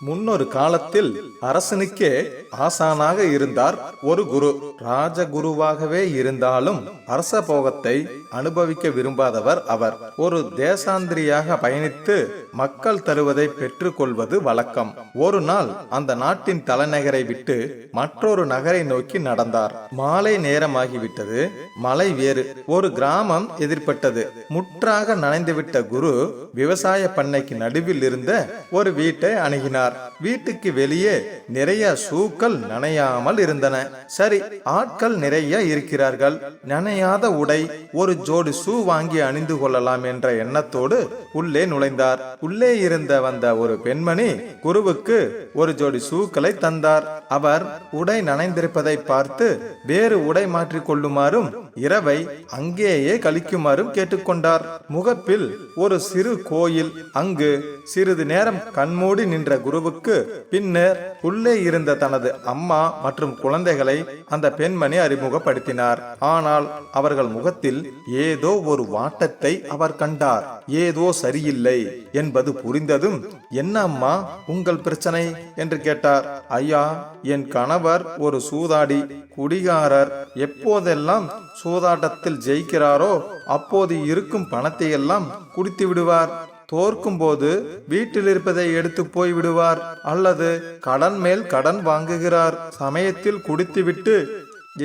முன்னொரு காலத்தில் அரசனுக்கே ஆசானாக இருந்தார் ஒரு குரு. ராஜகுருவாகவே இருந்தாலும் அரச போகத்தை அனுபவிக்க விரும்பாதவர் அவர். ஒரு தேசாந்திரியாக பயணித்து மக்கள் தருவதை பெற்றுக்கொள்வது வழக்கம். ஒரு நாள் அந்த நாட்டின் தலைநகரை விட்டு மற்றொரு நகரை நோக்கி நடந்தார். மாலை நேரமாகிவிட்டது மலை வேறு. ஒரு கிராமம் எதிர்பட்டது. முற்றாக நனைந்துவிட்ட குரு விவசாய பண்ணைக்கு நடுவில் இருந்த ஒரு வீட்டை அணுகினார். வீட்டுக்கு வெளியே நிறைய ஷூக்கள் நனையாமல் இருந்தன. சரி ஆட்கள் நிறைய இருக்கிறார்கள். நனையாத உடை ஒரு ஜோடி ஷூ வாங்கி அணிந்து கொள்ளலாம் என்ற எண்ணத்தோடு உள்ளே நுழைந்தார். உள்ளே இருந்த வந்த ஒரு பெண்மணி குருவுக்கு ஒரு ஜோடி ஷூக்களை தந்தார். அவர் உடை நனைந்திருப்பதை பார்த்து வேறு உடை மாற்றிக் கொள்ளுமாறும் இரவை அங்கேயே கழிக்குமாறும் கேட்டுக்கொண்டார். முகப்பில் ஒரு சிறு கோயில். அங்கு சிறிது நேரம் கண்மூடி நின்ற குருவுக்கு பின்னர் உள்ளே இருந்த தனது அம்மா மற்றும் குழந்தைகளை அந்த பெண்மணி அறிமுகப்படுத்தினார். ஆனால் அவர்கள் முகத்தில் ஏதோ ஒரு வாட்டத்தை அவர் கண்டார். ஏதோ சரியில்லை என்பது புரிந்ததும் என்ன அம்மா உங்கள் பிரச்சனை? என்று கேட்டார். ஐயா என் கணவர் ஒரு சூதாடி குடிகாரர். எப்போதெல்லாம் சூதாட்டத்தில் ஜெயிக்கிறாரோ அப்போது இருக்கும் பணத்தை எல்லாம் குடித்து விடுவார். தோற்கும் போது வீட்டில் இருப்பதை எடுத்து போய் விடுவார் அல்லது கடன் மேல் கடன் வாங்குகிறார். சமயத்தில் குடித்துவிட்டு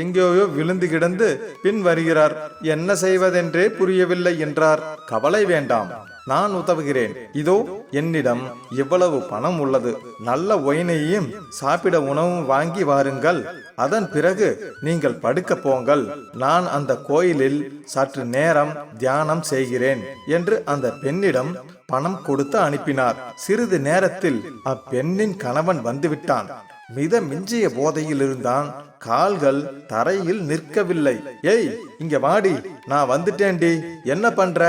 எங்கேயோ விழுந்து கிடந்து பின் வருகிறார் என்ன செய்வதென்றே புரியவில்லை என்றார். கவலை வேண்டாம். நான் உதவுகிறேன். இதோ என்னிடம் இவ்வளவு பணம் உள்ளது. நல்ல ஒயினையும் சாப்பிட உணவும் வாங்கி வாருங்கள். அதன் பிறகு நீங்கள் படுக்க போங்கள். நான் அந்த கோயிலில் சற்று நேரம் தியானம் செய்கிறேன் என்று அந்த பெண்ணிடம் பணம் கொடுத்து அனுப்பினார். சிறிது நேரத்தில் அப்பெண்ணின் கணவன் வந்துவிட்டான். மித மிஞ்சிய போதையில் இருந்தான் கால்கள் தரையில் நிற்கவில்லை. ஏய் இங்க வாடி நான் வந்துட்டேன்டி. என்ன பண்ற?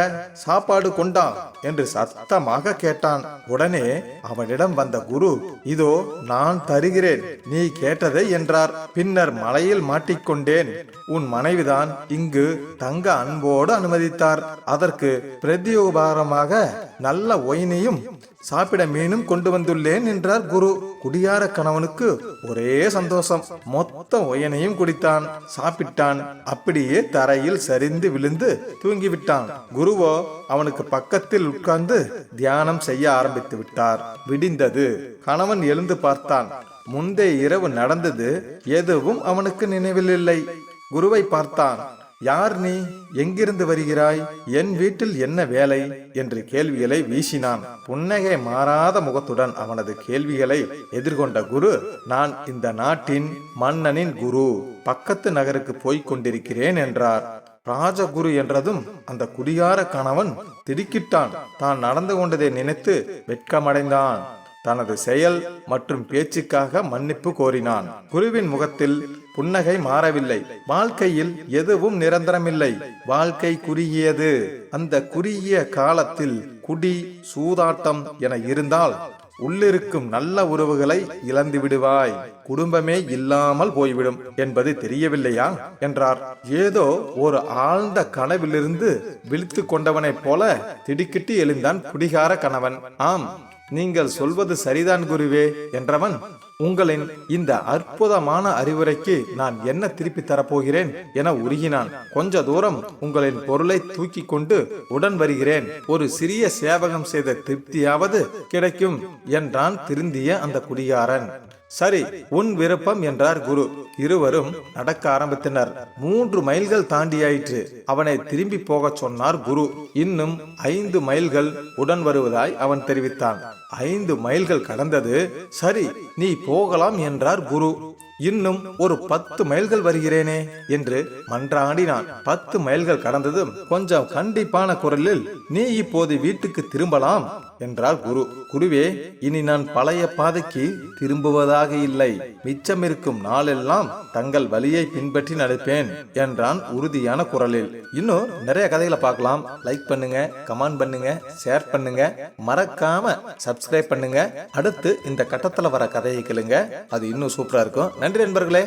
சாப்பாடு கொண்டா? என்று சத்தமாக கேட்டான். உடனே அவனிடம் வந்த குரு இதோ நான் தருகிறேன். நீ கேட்டதை என்றார். பின்னர் மலையில் மாட்டிக்கொண்டேன். உன் மனைவிதான் இங்கு தங்க அன்போடு அனுமதித்தார். அதற்கு பிரதியோபாரமாக நல்ல ஒயினையும் சாப்பிட மீனும் கொண்டு வந்துள்ளேன் என்றார் குரு. குடியார கணவனுக்கு ஒரே சந்தோஷம். மொத்த ஒயனையும் குடித்தான். சாப்பிட்டான். அப்படியே தரையில் சரிந்து விழுந்து தூங்கிவிட்டான். குருவோ அவனுக்கு பக்கத்தில் உட்கார்ந்து தியானம் செய்ய ஆரம்பித்து விட்டார். விடிந்தது. கணவன் எழுந்து பார்த்தான். முந்தைய இரவு நடந்தது. எதுவும் அவனுக்கு நினைவில் இல்லை குருவை பார்த்தான். யார் நீ? எங்கிருந்து வருகிறாய்? என் வீட்டில் என்ன வேலை? என்று கேள்விகளை வீசினான். புன்னகை மாறாத முகத்துடன் அவனது கேள்விகளை எதிர்கொண்ட குரு நான் இந்த நாட்டின் மன்னனின் குரு. பக்கத்து நகருக்கு போய்க் கொண்டிருக்கிறேன் என்றார். ராஜகுரு என்றதும் அந்த குடியார கணவன் திடுக்கிட்டான். தான் நடந்து கொண்டதை நினைத்து வெட்கமடைந்தான். தனது செயல் மற்றும் பேச்சுக்காக மன்னிப்பு கோரினான். குருவின் முகத்தில் புன்னகை மாறவில்லை. வாழ்க்கையில் எதுவும் நிரந்தரமில்லை. வாழ்க்கை குறுகியது. அந்த குறுகிய காலத்தில் குடி சூதாட்டம் என இருந்தால் உள்ளிருக்கும் நல்ல உறவுகளை இழந்து விடுவாய். குடும்பமே இல்லாமல் போய்விடும். என்பது தெரியவில்லையா? என்றார். ஏதோ ஒரு ஆழ்ந்த கனவிலிருந்து விழித்து கொண்டவனைப் போல திடுக்கிட்டு எழுந்தான் குடிகார கணவன். ஆம் நீங்கள் சொல்வது சரிதான் குருவே என்றவன் உங்களின் இந்த அற்புதமான அறிவுரைக்கு நான் என்ன திருப்பி தரப்போகிறேன் என உருகினான். கொஞ்ச தூரம் உங்களின் பொருளை தூக்கி கொண்டு உடன் வருகிறேன். ஒரு சிறிய சேவகம் செய்த திருப்தியாவது கிடைக்கும் என்றான் திருந்திய அந்த குடிகாரன். சரி உன் விருப்பம் என்றார் குரு. இருவரும் நடக்க ஆரம்பித்தனர். மூன்று மைல்கள் தாண்டியாயிற்று. அவனை திரும்பி போகச் சொன்னார் குரு. இன்னும் ஐந்து மைல்கள் உடன் வருவதாய் அவன் தெரிவித்தான். ஐந்து மைல்கள் கடந்தது. சரி நீ போகலாம் என்றார் குரு. இன்னும் ஒரு பத்து மைல்கள் வருகிறேனே என்று மன்றாடினான். பத்து மைல்கள் கடந்ததும் கொஞ்சம் கண்டிப்பான குரலில் நீ இப்போது வீட்டுக்கு திரும்பலாம். என்றார் குரு குருவே இனி நான் பழைய பாதைக்கு திரும்புவதாக இல்லை. மிச்சமிருக்கும் நாளெல்லாம் தங்கள் வழியை பின்பற்றி நடப்பேன் என்றான் உறுதியான குரலில். இன்னும் நிறைய கதைகளை பார்க்கலாம். லைக் பண்ணுங்க கமெண்ட் பண்ணுங்க ஷேர் பண்ணுங்க. மறக்காம சப்ஸ்கிரைப் பண்ணுங்க. அடுத்து இந்த கட்டத்துல வர கதையை கேளுங்க. அது இன்னும் சூப்பரா இருக்கும். நன்றி நண்பர்களே.